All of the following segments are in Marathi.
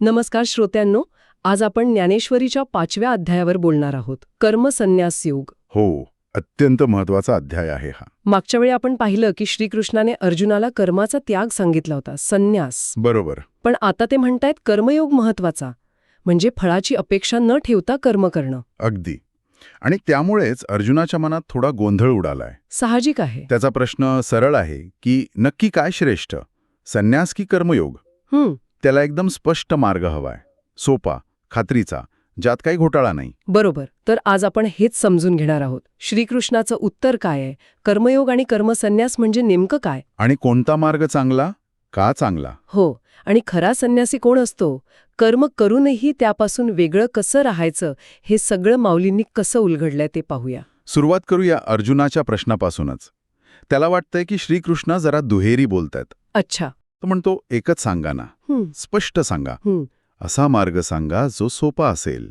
नमस्कार श्रोत्यांनो आज आपण ज्ञानेश्वरीच्या पाचव्या अध्यायावर बोलणार आहोत. कर्मसन्यास योग. हो अत्यंत महत्त्वाचा अध्याय आहे हा. मागच्या वेळी आपण पाहिलं की श्रीकृष्णाने अर्जुनाला कर्माचा त्याग सांगितला होता संन्यास. बरोबर. पण आता ते म्हणतायत कर्मयोग महत्त्वाचा म्हणजे फळाची अपेक्षा न ठेवता कर्म करणं. अगदी. आणि त्यामुळेच अर्जुनाच्या मनात थोडा गोंधळ उडालाय. साहजिक आहे. त्याचा प्रश्न सरळ आहे की नक्की काय श्रेष्ठ? संन्यास की कर्मयोग? हं, त्याला एकदम स्पष्ट मार्ग हवाय. सोपा खात्रीचा ज्यात काही घोटाळा नाही. बरोबर. तर आज आपण हेच समजून घेणार आहोत. श्रीकृष्णाचं उत्तर काय आहे? कर्मयोग आणि कर्मसन्यास म्हणजे नेमकं काय? आणि कोणता मार्ग चांगला? का चांगला? हो. आणि खरा संन्यासी कोण असतो? कर्म करूनही त्यापासून वेगळं कसं राहायचं हे सगळं माऊलींनी कसं उलगडलंय ते पाहूया. सुरुवात करूया अर्जुनाच्या प्रश्नापासूनच. त्याला वाटतंय की श्रीकृष्ण जरा दुहेरी बोलतायत. अच्छा. तो म्हणतो एकच सांगा ना. स्पष्ट सांगा. असा मार्ग सांगा जो सोपा असेल.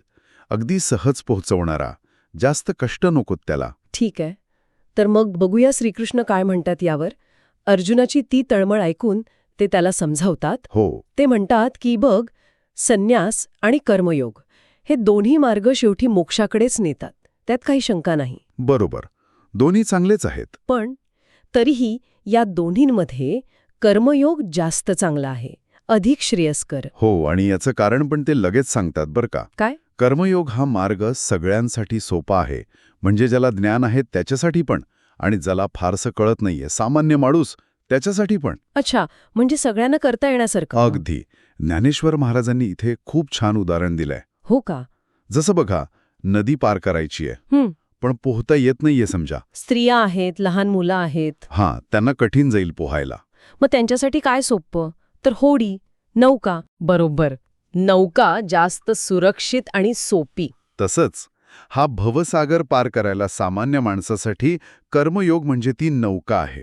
अगदी सहज पोहोचवणारा. जास्त कष्ट नकोत त्याला. ठीक आहे. तर मग बघूया श्रीकृष्ण काय म्हणतात यावर. अर्जुनाची ती तळमळ ऐकून ते त्याला समजावतात हो. ते म्हणतात की बघ संन्यास आणि कर्मयोग हे दोन्ही मार्ग शेवटी मोक्षाकडेच नेतात. त्यात काही शंका नाही. बरोबर. दोन्ही चांगलेच आहेत. पण तरीही या दोन्हींमध्ये कर्मयोग जास्त चांगला आहे. अधिक श्रेयस्कर. हो आणि याचं कारण पण ते लगेच सांगतात बरं का. काय? कर्मयोग हा मार्ग सगळ्यांसाठी सोपा आहे. म्हणजे ज्याला ज्ञान आहे त्याच्यासाठी पण. आणि ज्याला फारसं कळत नाहीये. सामान्य माणूस त्याच्यासाठी पण. अच्छा म्हणजे सगळ्यांना करता येण्यासारखं. अगदी. ज्ञानेश्वर महाराजांनी इथे खूप छान उदाहरण दिलंय. हो का? जसं बघा नदी पार करायची आहे. पण पोहता येत नाहीये समजा. स्त्रिया आहेत लहान मुलं आहेत. हां त्यांना कठीण जाईल पोहायला. मग त्यांच्यासाठी काय सोपं तर होडी नौका. बरोबर. नौका जास्त सुरक्षित आणि सोपी. तसंच हा भवसागर पार करायला सामान्य माणसासाठी कर्मयोग म्हणजे ती नौका आहे.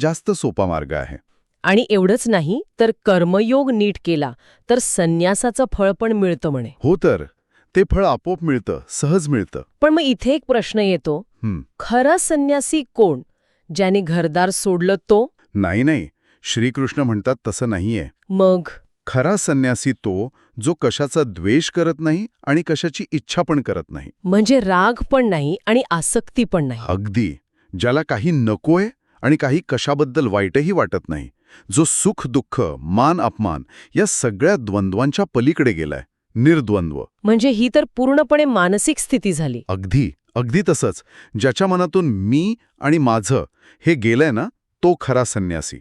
जास्त सोपा मार्ग आहे. आणि एवढंच नाही तर कर्मयोग नीट केला तर संन्यासाचं फळ पण मिळतं म्हणे. हो तर ते फळ आपोआप मिळतं सहज मिळतं. पण मग इथे एक प्रश्न येतो. हं, खरा संन्यासी कोण ज्याने घरदार सोडलं तो? नाही नाही श्रीकृष्ण म्हणतात तसं नाहीये. मग? खरा संन्यासी तो जो कशाचा द्वेष करत नाही आणि कशाची इच्छा पण करत नाही. म्हणजे राग पण नाही आणि आसक्ती पण नाही. अगदी ज्याला काही नकोय आणि काही कशाबद्दल वाईटही वाटत नाही. जो सुख दुःख मान अपमान या सगळ्या द्वंद्वांच्या पलीकडे गेलाय. निर्द्वंद्व. म्हणजे ही तर पूर्णपणे मानसिक स्थिती झाली. अगदी अगदी तसंच. ज्याच्या मनातून मी आणि माझं हे गेलंय ना तो खरा संन्यासी.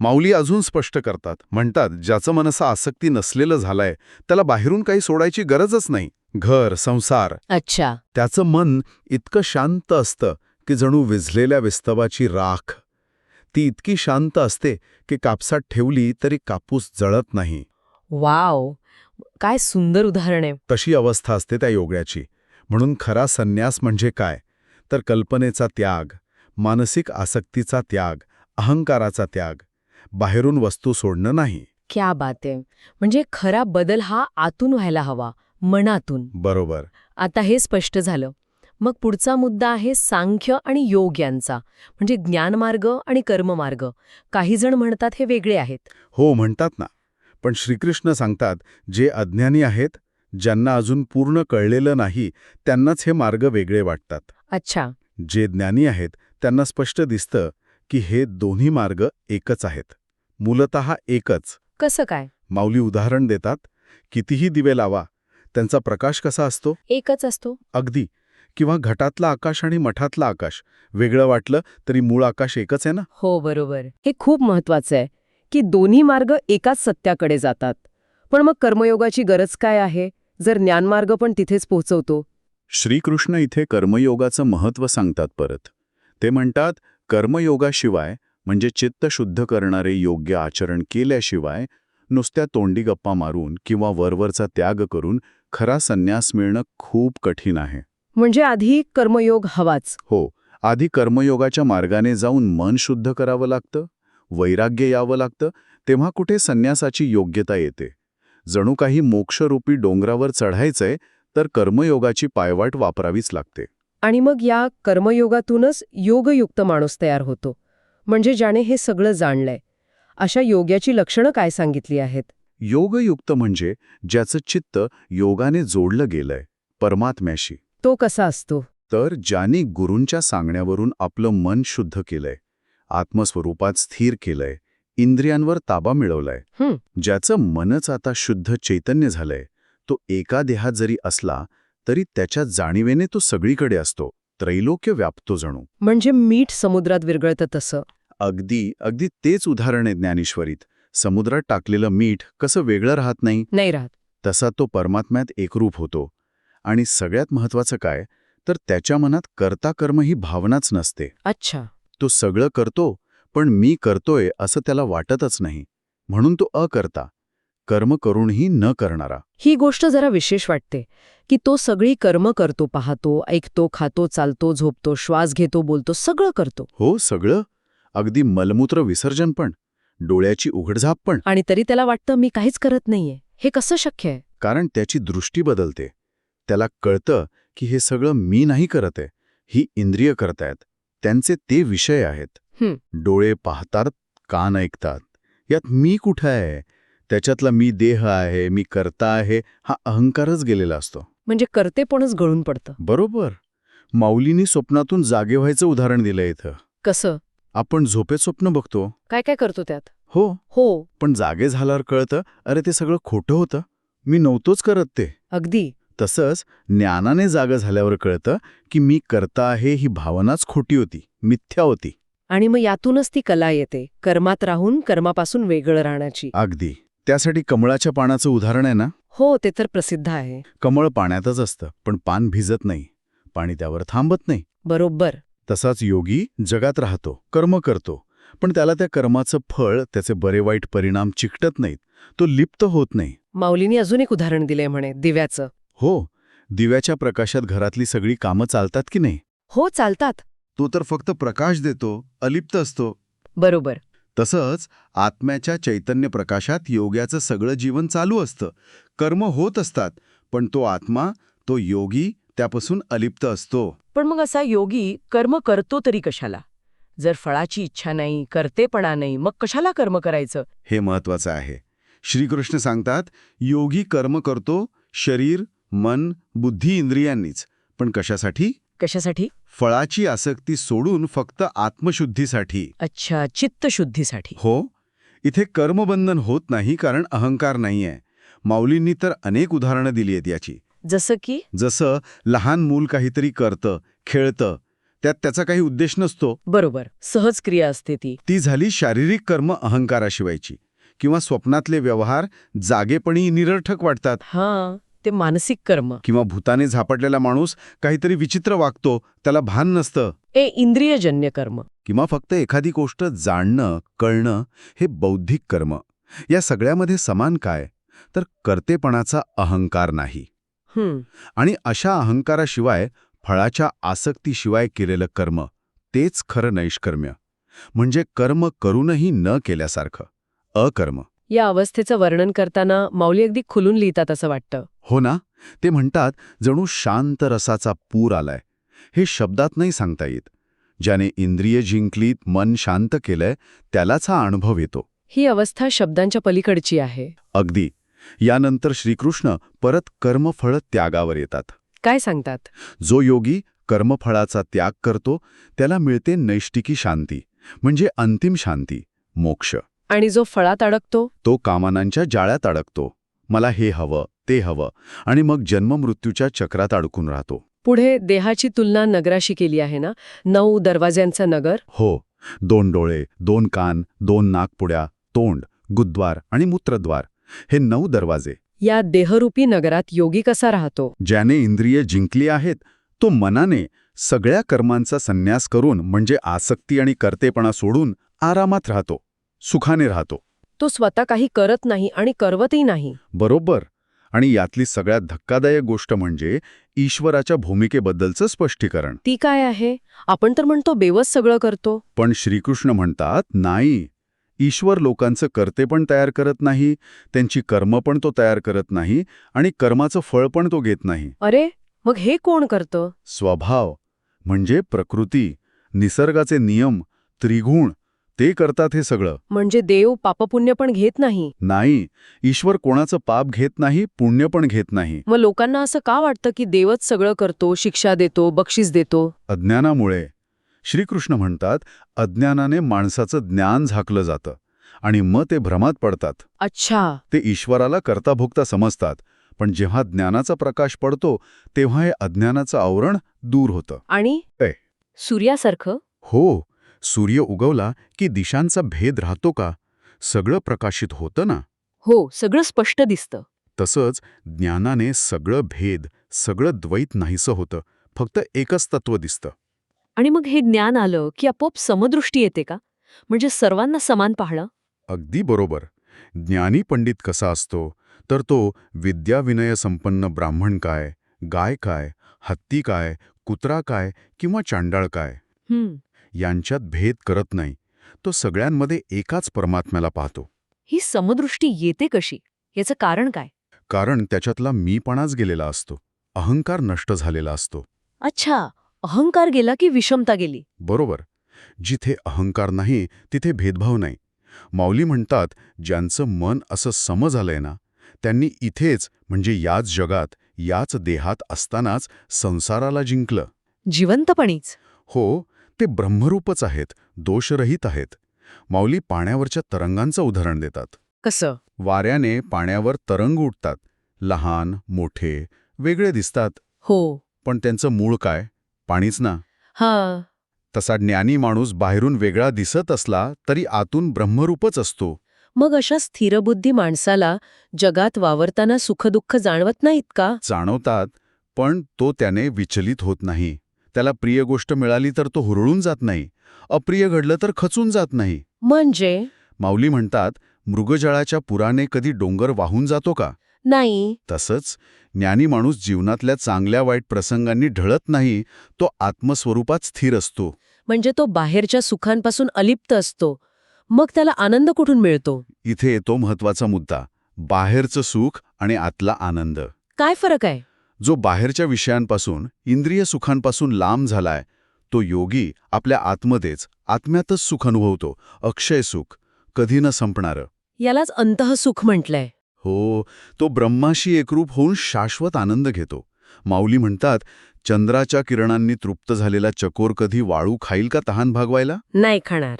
माऊली अजून स्पष्ट करतात. म्हणतात ज्याचं मनसा आसक्ती नसलेलं झालंय त्याला बाहेरून काही सोडायची गरजच नाही. घर संसार. अच्छा. त्याचं मन इतकं शांत असतं की जणू विझलेल्या विस्तवाची राख. ती इतकी शांत असते की कापसात ठेवली तरी कापूस जळत नाही. वाव! काय सुंदर उदाहरण आहे. तशी अवस्था असते त्या योग्याची म्हणून खरा संन्यास म्हणजे काय? तर कल्पनेचा त्याग मानसिक आसक्तीचा त्याग अहंकाराचा त्याग. बाहेरून वस्तू सोडणं नाही. क्या बात आहे. म्हणजे खरा बदल हा आतून व्हायला हवा मनातून. बरोबर. आता हे स्पष्ट झालं. मग पुढचा मुद्दा आहे सांख्य आणि योग यांचा म्हणजे ज्ञानमार्ग आणि कर्ममार्ग. काही जण म्हणतात हे वेगळे आहेत. हो म्हणतात ना. पण श्रीकृष्ण सांगतात जे अज्ञानी आहेत ज्यांना अजून पूर्ण कळलेलं नाही त्यांनाच हे मार्ग वेगळे वाटतात. अच्छा. जे ज्ञानी आहेत त्यांना स्पष्ट दिसतं की हे दोन्ही मार्ग एकच आहेत. मूलतः एकच. कसं काय? माऊली उदाहरण देतात कितीही दिवे लावा त्यांचा प्रकाश कसा असतो? एकच असतो? अगदी. किंवा घटातलं आकाश आणि मठातलं आकाश. वेगळं वाटलं तरी मूळ आकाश एकच आहे ना? हो बरोबर. हे खूप महत्वाचं आहे की दोन्ही मार्ग एकाच सत्याकडे जातात. पण मग कर्मयोगाची गरज काय आहे? जर ज्ञानमार्ग पण तिथेच पोहोचवतो. श्रीकृष्ण इथे कर्मयोगाचं महत्त्व सांगतात परत. ते म्हणतात कर्मयोगाशिवाय म्हणजे चित्त शुद्ध करणारे योग्य आचरण केल्याशिवाय नुसत्या तोंडी गप्पा मारून किंवा वरवरचा त्याग करून खरा संन्यास मिळणं खूप कठीण आहे. म्हणजे आधी कर्मयोग हवाच. हो आधी कर्मयोगाच्या मार्गाने जाऊन मन शुद्ध करावं लागतं वैराग्य यावं लागतं तेव्हा कुठे संन्यासाची योग्यता येते. जणू काही मोक्षरूपी डोंगरावर चढायचंय तर कर्मयोगाची पायवाट वापरावीच लागते. आणि मग या कर्मयोगातूनच योगयुक्त माणूस तयार होतो. म्हणजे ज्याने हे सगळं जाणलंय. अशा योग्याची लक्षणं काय सांगितली आहेत? योगयुक्त म्हणजे ज्याचं चित्त योगाने जोडलं गेलंय परमात्म्याशी. तो कसा असतो? तर ज्याने गुरूंच्या सांगण्यावरून आपलं मन शुद्ध केलंय आत्मस्वरूपात स्थिर केलंय इंद्रियांवर ताबा मिळवलाय. ज्याचं मनच आता शुद्ध चैतन्य झालंय तो एका देहात जरी असला तरी त्याच्या जाणीवेने तो सगळीकडे असतो त्रैलोक्य व्यापतो जणू. म्हणजे मीठ समुद्रात विरघळतं तसं? अगदी अगदी तेच उदाहरण आहे ज्ञानेश्वरीत. समुद्रात टाकलेलं मीठ कसं वेगळं राहत नाही? नाही राहत. तसा तो परमात्म्यात एकरूप होतो. आणि सगळ्यात महत्वाचं काय तर त्याच्या मनात कर्ता कर्म ही भावनाच नसते. अच्छा. तो सगळं करतो पण मी करतोय असं त्याला वाटतच नाही. म्हणून तो अकर्ता. कर्म करूनही न करणारा. ही गोष्ट जरा विशेष वाटते की तो सगळी कर्म करतो पाहतो ऐकतो खातो चालतो झोपतो श्वास घेतो बोलतो सगळं करतो. हो सगळं. अगदी मलमूत्र विसर्जन पण डोळ्याची उघडझाप पण. आणि तरी त्याला वाटतं मी काहीच करत नाहीये. हे कसं शक्य आहे? कारण त्याची दृष्टी बदलते. त्याला कळतं की हे सगळं मी नाही करत आहे ही इंद्रिय करतायत त्यांचे ते विषय आहेत. डोळे पाहतात कान ऐकतात. यात मी कुठं आहे? त्याच्यातला मी देह आहे मी करता आहे हा अहंकारच गेलेला असतो. म्हणजे करतेपणच गळून पडतं. बरोबर. माऊलीनी स्वप्नातून जागे व्हायचं उदाहरण दिलंय इथं. कसं? आपण झोपेत स्वप्न बघतो. काय काय करतो त्यात? हो. हो. पण जागे झाल्यावर कळतं अरे ते सगळं खोटं होतं. मी नव्हतोच करत ते. अगदी. तसंच ज्ञानाने जागं झाल्यावर कळतं की मी करता आहे ही भावनाच खोटी होती मिथ्या होती. आणि मग यातूनच ती कला येते कर्मात राहून कर्मापासून वेगळं राहण्याची. अगदी. त्यासाठी कमळाच्या पानाचं उदाहरण आहे ना? हो ते तर प्रसिद्ध आहे. कमळ पाण्यातच असतं पण पान भिजत नाही. पाणी त्यावर थांबत नाही. बरोबर. तसाच योगी जगात राहतो कर्म करतो. पण त्याला त्या कर्माचं फळ त्याचे बरे वाईट परिणाम चिकटत नाहीत. तो लिप्त होत नाही. माऊलीनी अजून एक उदाहरण दिलंय म्हणे दिव्याचं. हो दिव्याच्या प्रकाशात घरातली सगळी कामं चालतात की नाही? हो चालतात. तो तर फक्त प्रकाश देतो अलिप्त असतो. बरोबर. तसंच आत्म्याच्या चैतन्य प्रकाशात योग्याचं सगळं जीवन चालू असतं. कर्म होत असतात पण तो आत्मा तो योगी त्यापासून अलिप्त असतो. पण मग असा योगी कर्म करतो तरी कशाला? जर फळाची इच्छा नाही करतेपणा नाही मग कशाला कर्म करायचं? हे महत्वाचं आहे. श्रीकृष्ण सांगतात योगी कर्म करतो शरीर मन बुद्धी इंद्रियांनीच. पण कशासाठी? कशासाठी? फळाची आसक्ती सोडून फक्त आत्मशुद्धीसाठी. अच्छा चित्तशुद्धीसाठी. हो. इथे कर्मबंधन होत नाही कारण अहंकार नाहीये. माऊलींनी तर अनेक उदाहरणं दिली आहेत याची. जसं की? जसं लहान मूल काहीतरी करतं खेळतं त्यात त्याचा काही उद्देश नसतो. बरोबर. सहज क्रिया असते ती. ती झाली शारीरिक कर्म अहंकाराशिवायची. किंवा स्वप्नातले व्यवहार जागेपणी निरर्थक वाटतात. हां. ते मानसिक कर्म. किंवा भूताने झापडलेला माणूस काहीतरी विचित्र वागतो त्याला भान नसतं. ए इंद्रियजन्य कर्म. किंवा फक्त एखादी गोष्ट जाणणं कळणं हे बौद्धिक कर्म. या सगळ्यामध्ये समान काय? तर कर्तेपणाचा अहंकार नाही. आणि अशा अहंकाराशिवाय फळाच्या आसक्तीशिवाय केलेलं कर्म तेच खरं नैष्कर्म्य. म्हणजे कर्म करूनही न केल्यासारखं. अकर्म. या अवस्थेचं वर्णन करताना माऊली अगदी खुलून लिहितात असं वाटतं. हो ना? ते म्हणतात जणू शांत रसाचा पूर आलाय. हे शब्दात नाही सांगता येत. ज्याने इंद्रिय जिंकलीत मन शांत केलंय त्यालाच हा अनुभव येतो. ही अवस्था शब्दांच्या पलीकडची आहे. अगदी. यानंतर श्रीकृष्ण परत कर्मफळ त्यागावर येतात. काय सांगतात? जो योगी कर्मफळाचा त्याग करतो त्याला मिळते नैष्टिकी शांती म्हणजे अंतिम शांती मोक्ष. आणि जो फळात अडकतो? तो कामनांच्या जाळ्यात अडकतो. मला हे हवं ते हवं आणि मग जन्ममृत्यूच्या चक्रात अडकून राहतो. पुढे देहाची तुलना नगराशी केली आहे ना? नऊ दरवाज्यांचं नगर? हो. दोन डोळे दोन कान दोन नाकपुड्या तोंड गुद्वार आणि मूत्रद्वार. हे नऊ दरवाजे. या देहरूपी नगरात योगी कसा राहतो? ज्याने इंद्रिय जिंकली आहेत तो मनाने सगळ्या कर्मांचा संन्यास करून म्हणजे आसक्ती आणि कर्तेपणा सोडून आरामात राहतो. सुखाने राहतो. तो स्वतः काही करत नाही आणि करवतही नाही. बरोबर. आणि यातली सगळ्यात धक्कादायक गोष्ट म्हणजे ईश्वराच्या भूमिकेबद्दलचं स्पष्टीकरण. ती काय आहे? आपण तर म्हणतो बेवस सगळं करतो. पण श्रीकृष्ण म्हणतात नाही. ईश्वर लोकांचं कर्ते पण तयार करत नाही त्यांची कर्म पण तो तयार करत नाही आणि कर्माचं फळ पण तो घेत नाही. अरे मग हे कोण करतं? स्वभाव म्हणजे प्रकृती निसर्गाचे नियम त्रिगुण ते करतात हे सगळं. म्हणजे देव पापपुण्य पण घेत नाही. नाही ईश्वर कोणाचं पाप घेत नाही पुण्य पण घेत नाही. मग लोकांना असं का वाटतं की देवच सगळं करतो शिक्षा देतो बक्षीस देतो? अज्ञानामुळे. श्रीकृष्ण म्हणतात अज्ञानाने माणसाचं ज्ञान झाकलं जातं आणि मग ते भ्रमात पडतात. अच्छा. ते ईश्वराला करताभोगता समजतात पण जेव्हा ज्ञानाचा प्रकाश पडतो तेव्हा हे अज्ञानाचं आवरण दूर होतं. आणि. सूर्यासारखं? हो. सूर्य उगवला की दिशांचा भेद राहतो का? सगळं प्रकाशित होतं ना? हो सगळं स्पष्ट दिसतं. तसंच ज्ञानाने सगळं भेद सगळं द्वैत नाहीसं होतं फक्त एकच तत्व दिसतं. आणि मग हे ज्ञान आलं की आपोआप समदृष्टी येते का? म्हणजे सर्वांना समान पाहणं? अगदी बरोबर. ज्ञानी पंडित कसा असतो? तर तो विद्याविनय संपन्न ब्राह्मण काय गाय काय हत्ती काय कुत्रा काय किंवा चांडाळ काय? हम्म. यांच्यात भेद करत नाही. तो सगळ्यांमध्ये एकाच परमात्म्याला पाहतो. ही समदृष्टी येते कशी? याचं कारण काय? कारण त्याच्यातला मीपणाच गेलेला असतो. अहंकार नष्ट झालेला असतो. अच्छा अहंकार गेला की विषमता गेली? बरोबर. जिथे अहंकार नाही तिथे भेदभाव नाही. माऊली म्हणतात ज्यांचं मन असं सम झालंय ना त्यांनी इथेच म्हणजे याच जगात याच देहात असतानाच संसाराला जिंकलं. जिवंतपणीच. हो ते ब्रह्मरूपच आहेत दोषरहित आहेत. माऊली पाण्यावरच्या तरंगांचं उदाहरण देतात. कसं? वाऱ्याने पाण्यावर तरंग उठतात लहान मोठे वेगळे दिसतात. हो. पण त्यांचं मूळ काय? पाणीच ना. हा. तसा ज्ञानी माणूस बाहेरून वेगळा दिसत असला तरी आतून ब्रह्मरूपच असतो. मग अशा स्थिरबुद्धी माणसाला जगात वावरताना सुखदुःख जाणवत नाहीत का? जाणवतात पण तो त्याने विचलित होत नाही. त्याला प्रिय गोष्ट मिळाली तर तो हुरळून जात नाही. अप्रिय घडलं तर खचून जात नाही. म्हणजे? माऊली म्हणतात मृगजळाच्या पुराने कधी डोंगर वाहून जातो का? नाही. तसंच ज्ञानी माणूस जीवनातल्या चांगल्या वाईट प्रसंगांनी ढळत नाही तो आत्मस्वरूपात स्थिर असतो. म्हणजे तो बाहेरच्या सुखांपासून अलिप्त असतो. मग त्याला आनंद कुठून मिळतो? इथे येतो महत्त्वाचा मुद्दा बाहेरचं सुख आणि आतला आनंद. काय फरक आहे? जो बाहेरच्या विषयांपासून इंद्रिय सुखांपासून लांब झालाय तो योगी आपल्या आत्मध्येच आत्म्यातच सुख अनुभवतो अक्षय सुख कधी न संपणारं. यालाच अंतःसुख म्हटलंय. हो तो ब्रह्माशी एकरूप होऊन शाश्वत आनंद घेतो. माऊली म्हणतात चंद्राच्या किरणांनी तृप्त झालेला चकोर कधी वाळू खाईल का तहान भागवायला? नाही खाणार.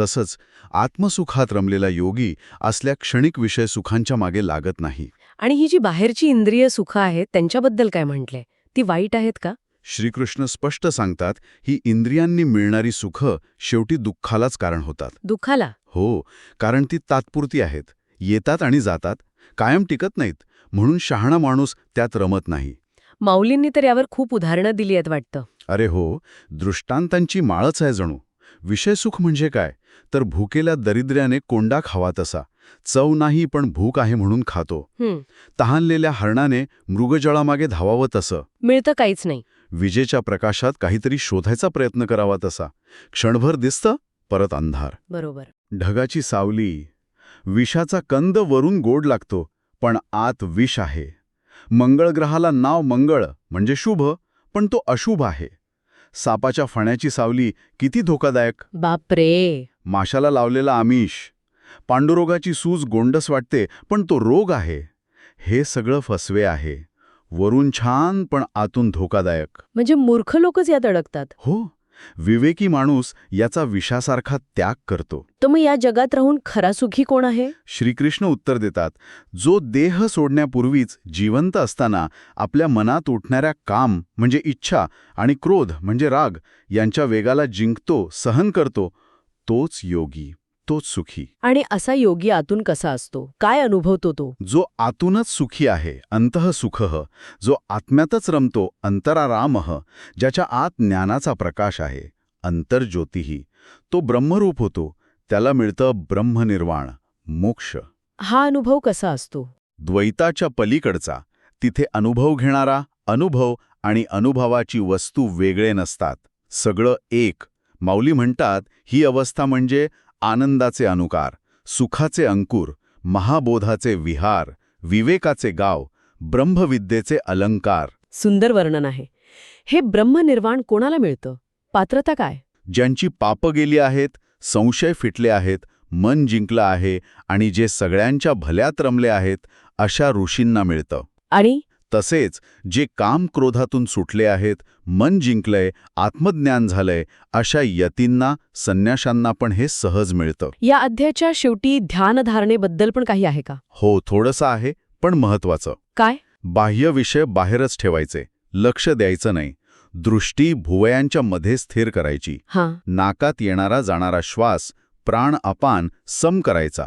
तसंच आत्मसुखात रमलेला योगी असल्या क्षणिक विषय सुखांच्या मागे लागत नाही. आणि ही जी बाहेरची इंद्रिय सुख आहेत त्यांच्याबद्दल काय म्हटलंय ती वाईट आहेत का? श्रीकृष्ण स्पष्ट सांगतात ही इंद्रियांनी मिळणारी सुख शेवटी दुःखालाच कारण होतात. दुःखाला? हो कारण ती तात्पुरती आहेत. येतात आणि जातात कायम टिकत नाहीत म्हणून शहाणा माणूस त्यात रमत नाही. माऊलींनी तर यावर खूप उदाहरणं दिली आहेत वाटतं. अरे हो दृष्टांतांची माळच आहे जणू. विषयसुख म्हणजे काय? तर भुकेल्या दरिद्र्याने कोंडा खावा तसा. चव नाही पण भूक आहे म्हणून खातो. तहानलेल्या हरणाने मृगजळामागे धावावं तसं. मिळतं काहीच नाही. विजेच्या प्रकाशात काहीतरी शोधायचा प्रयत्न करावा तसा. क्षणभर दिसतं परत अंधार. बरोबर. ढगाची सावली. विषाचा कंद वरून गोड लागतो पण आत विष आहे. मंगळ ग्रहाला नाव मंगळ म्हणजे शुभ पण तो अशुभ आहे. सापाच्या फण्याची सावली किती धोकादायक. बापरे. माशाला लावलेला आमिष. पांडुरोगाची सूज गोंडस वाटते पण तो रोग आहे. हे सगळं फसवे आहे. वरून छान पण आतून धोकादायक. म्हणजे मूर्ख लोकच यात अडकतात. हो. विवेकी माणूस याचा विषासारखा त्याग करतो. तर मग या जगात राहून खरा सुखी कोण आहे? श्रीकृष्ण उत्तर देतात जो देह सोडण्यापूर्वीच जिवंत असताना आपल्या मनात उठणाऱ्या काम म्हणजे इच्छा आणि क्रोध म्हणजे राग यांच्या वेगाला जिंकतो सहन करतो तोच योगी. तोच सुखी. आणि असा योगी आतून कसा असतो? काय अनुभवतो तो? जो आतूनच सुखी आहे अंतःसुख जो आत्म्यातच रमतो अंतरारामः. ज्याच्या आत ज्ञानाचा प्रकाश आहे अंतर्ज्योतिही. तो ब्रह्मरूप होतो त्याला मिळतं ब्रह्मनिर्वाण मोक्ष. हा अनुभव कसा असतो? द्वैताच्या पलीकडचा तिथे अनुभव घेणारा अनुभव आणि अनुभवाची वस्तू वेगळे नसतात. सगळं एक. माऊली म्हणतात ही अवस्था म्हणजे आनंदाचे अनुकार सुखाचे अंकुर महाबोधाचे विहार विवेकाचे गाव ब्रह्मविद्येचे अलंकार. सुंदर वर्णन आहे. हे ब्रह्मनिर्वाण कोणाला मिळतं? पात्रता काय? ज्यांची पापं गेली आहेत संशय फिटले आहेत मन जिंकलं आहे आणि जे सगळ्यांच्या भल्यात रमले आहेत अशा ऋषींना मिळतं. आणि तसेच जे काम क्रोधातून सुटले आहेत मन जिंकलंय आत्मज्ञान झालंय अशा यतींना संन्याशांना पण हे सहज मिळतं. या अध्यायाच्या शेवटी ध्यानधारणेबद्दल पण काही आहे का? हो थोडंसं आहे पण महत्वाचं काय? बाह्य विषय बाहेरच ठेवायचे लक्ष द्यायचं नाही. दृष्टी भुवयांच्या मध्ये स्थिर करायची. हां. नाकात येणारा जाणारा श्वास प्राण अपान सम करायचा.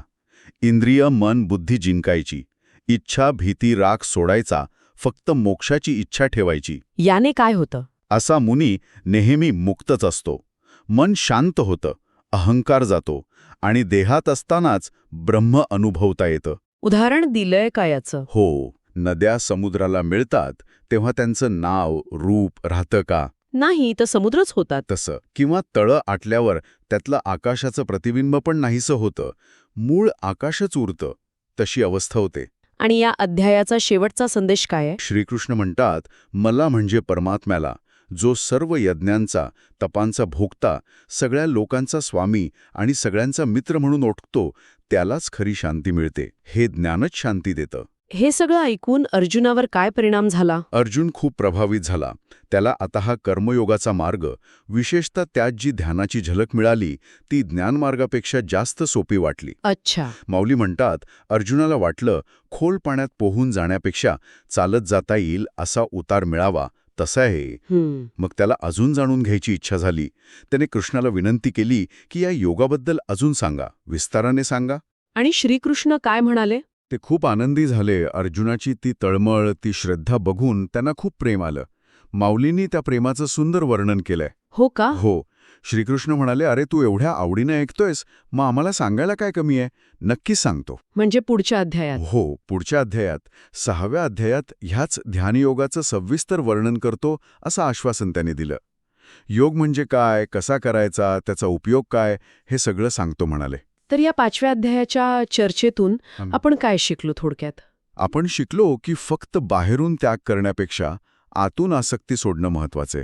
इंद्रिय मन बुद्धी जिंकायची. इच्छा भीती राग सोडायचा. फक्त मोक्षाची इच्छा ठेवायची. याने काय होतं? असा मुनी नेहमी मुक्तच असतो. मन शांत होतं अहंकार जातो आणि देहात असतानाच ब्रह्म अनुभवता येतं. उदाहरण दिलंय का याचं? हो नद्या समुद्राला मिळतात तेव्हा त्यांचं नाव रूप राहतं का? नाही तर समुद्रच होतात. तसं. किंवा तळं आटल्यावर त्यातलं आकाशाचं प्रतिबिंब पण नाहीसं होतं. मूळ आकाशच उरतं तशी अवस्था होते. आणि या अध्यायाचा शेवटचा संदेश काय आहे? श्रीकृष्ण म्हणतात मला म्हणजे परमात्म्याला जो सर्व यज्ञांचा तपांचा भोगता सगळ्या लोकांचा स्वामी आणि सगळ्यांचा मित्र म्हणून ओळखतो त्यालाच खरी शांती मिळते. हे ज्ञानच शांती देतं. हे सगळं ऐकून अर्जुनावर काय परिणाम झाला? अर्जुन खूप प्रभावित झाला. त्याला आता हा कर्मयोगाचा मार्ग विशेषतः त्यात जी ध्यानाची झलक मिळाली ती ज्ञानमार्गापेक्षा जास्त सोपी वाटली. अच्छा. माऊली म्हणतात अर्जुनाला वाटलं खोल पाण्यात पोहून जाण्यापेक्षा चालत जाता येईल असा उतार मिळावा तसा आहे. मग त्याला अजून जाणून घ्यायची इच्छा झाली. त्याने कृष्णाला विनंती केली की या योगाबद्दल अजून सांगा विस्ताराने सांगा. आणि श्रीकृष्ण काय म्हणाले? ते खूप आनंदी झाले. अर्जुनाची ती तळमळ ती श्रद्धा बघून त्यांना खूप प्रेम आलं. माऊलींनी त्या प्रेमाचं सुंदर वर्णन केलंय. हो का? हो. श्रीकृष्ण म्हणाले अरे तू एवढ्या आवडीने ऐकतोयस? मग आम्हाला सांगायला काय कमी आहे? नक्कीच सांगतो. म्हणजे पुढच्या अध्यायात? हो पुढच्या अध्यायात. सहाव्या अध्यायात ह्याच ध्यानयोगाचं सविस्तर वर्णन करतो असं आश्वासन त्याने दिलं. योग म्हणजे काय? कसा करायचा? त्याचा उपयोग काय? हे सगळं सांगतो म्हणाले. तर या पाचव्या अध्यायाच्या चर्चेतून. आपण काय शिकलो थोडक्यात? आपण शिकलो की फक्त बाहेरून त्याग करण्यापेक्षा आतून आसक्ती सोडणं महत्त्वाचे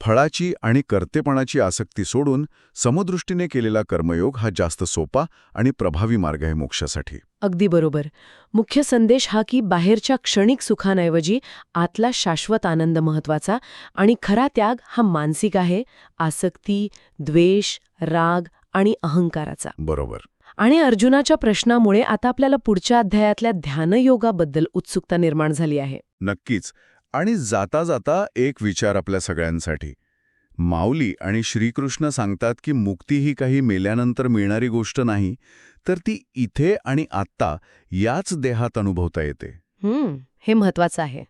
फळाची आणि कर्तेपणाची आसक्ती सोडून समदृष्टीने केलेला कर्मयोग हा जास्त सोपा आणि प्रभावी मार्ग आहे मोक्षासाठी. अगदी बरोबर. मुख्य संदेश हा की बाहेरच्या क्षणिक सुखांऐवजी आतला शाश्वत आनंद महत्त्वाचा आणि खरा त्याग हा मानसिक आहे. आसक्ती द्वेष राग आणि अहंकाराचा. बरोबर. आणि अर्जुनाच्या प्रश्नामुळे आता आपल्याला पुढच्या अध्यायातल्या ध्यानयोगाबद्दल उत्सुकता निर्माण झाली आहे. नक्कीच. आणि जाता जाता एक विचार आपल्या सगळ्यांसाठी. माऊली आणि श्रीकृष्ण सांगतात की मुक्ती ही काही मेल्यानंतर मिळणारी गोष्ट नाही तर ती इथे आणि आत्ता याच देहात अनुभवता येते. हे महत्वाचं आहे.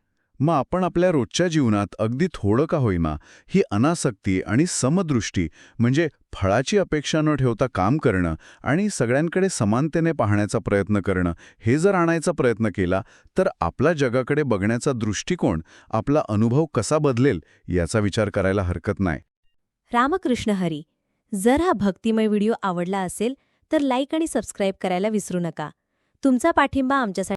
मग आपण आपल्या रोजच्या जीवनात अगदी थोडं का होईना ही अनासक्ती आणि समदृष्टी म्हणजे फळाची अपेक्षा न ठेवता काम करणं आणि सगळ्यांकडे समानतेने पाहण्याचा प्रयत्न करणं हे जर आणायचा प्रयत्न केला तर आपला जगाकडे बघण्याचा दृष्टिकोन आपला अनुभव कसा बदलेल याचा विचार करायला हरकत नाही. रामकृष्ण हरी. जर हा भक्तिमय व्हिडिओ आवडला असेल तर लाईक आणि सबस्क्राईब करायला विसरू नका. तुमचा पाठिंबा आमच्यासाठी